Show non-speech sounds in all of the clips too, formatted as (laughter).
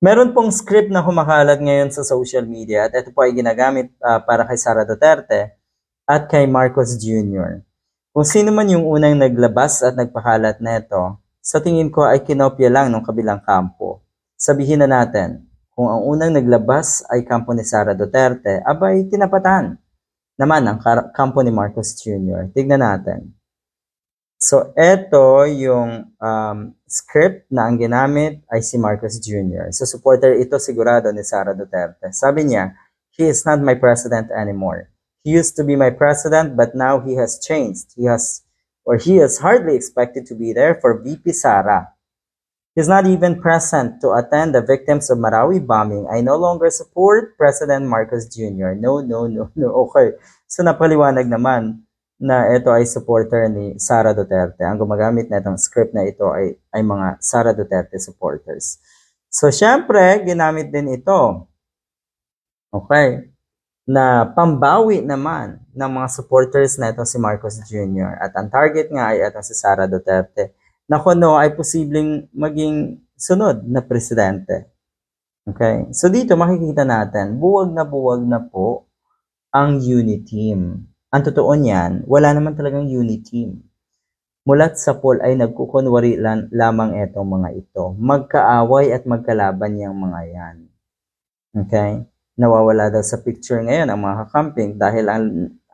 Meron pong script na humakalat ngayon sa social media at ito po ay ginagamit ah, para kay Sara Duterte at kay Marcos Jr. Kung sino man yung unang naglabas at nagpakalat nito, sa tingin ko ay kinopya lang ng kabilang kampo. Sabihin na natin, kung ang unang naglabas ay kampo ni Sara Duterte, abay tinapatan naman ang kampo ni Marcos Jr. Tignan natin. So, eto yung um, script na ang ginamit ay si Marcos Jr. So, supporter ito sigurado ni Sara Duterte. Sabi niya, he is not my president anymore. He used to be my president, but now he has changed. He has, or he is hardly expected to be there for VP Sara. He's not even present to attend the victims of Marawi bombing. I no longer support President Marcos Jr. No, no, no, no. Okay. So, napaliwanag naman na ito ay supporter ni Sara Duterte. Ang gumagamit na itong script na ito ay, ay mga Sara Duterte supporters. So, syempre, ginamit din ito. Okay. Na pambawi naman ng mga supporters na itong si Marcos Jr. At ang target nga ay itong si Sara Duterte na kuno ay posibleng maging sunod na presidente. Okay. So, dito makikita natin, buwag na buwag na po ang unity team. Ang totoo niyan, wala naman talagang unit team. Mulat sa poll ay nagkukunwari lan, lamang etong mga ito. Magkaaway at magkalaban yung mga yan. Okay? Nawawala daw sa picture ngayon ang mga kakamping dahil ang,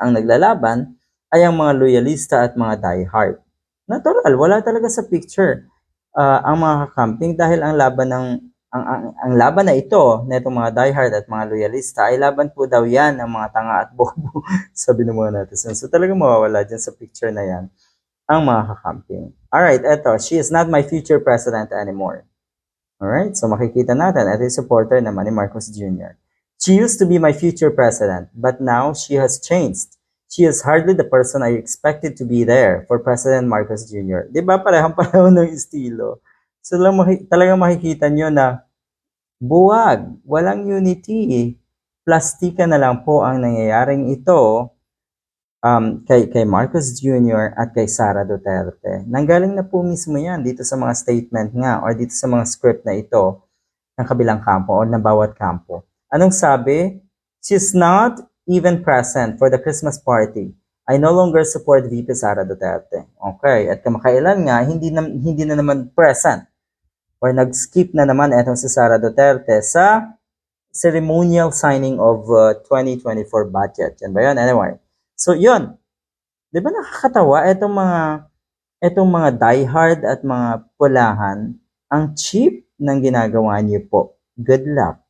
ang naglalaban ay ang mga loyalista at mga diehard. Natural, wala talaga sa picture ah, ang mga kakamping dahil ang laban ng ang, ang, ang laban na ito na itong mga diehard at mga loyalista ay laban po daw yan ng mga tanga at bobo (laughs) sabi ng mga netizens. So talagang mawawala dyan sa picture na yan ang mga kakamping. Alright, eto, she is not my future president anymore. Alright, so makikita natin, ito yung supporter naman ni Marcos Jr. She used to be my future president, but now she has changed. She is hardly the person I expected to be there for President Marcos Jr. Di ba parehang pareho (laughs) ng estilo? So lang maki- talagang makikita nyo na buwag, walang unity. Plastika na lang po ang nangyayaring ito um, kay, kay Marcos Jr. at kay Sara Duterte. Nanggaling na po mismo yan dito sa mga statement nga or dito sa mga script na ito ng kabilang kampo o ng bawat kampo. Anong sabi? She's not even present for the Christmas party. I no longer support VP Sara Duterte. Okay, at kamakailan nga, hindi na, hindi na naman present or nag-skip na naman etong si Sara Duterte sa ceremonial signing of uh, 2024 budget. Yan ba yun? Anyway. So, yun. Di ba nakakatawa itong mga itong mga diehard at mga pulahan ang cheap ng ginagawa niyo po. Good luck.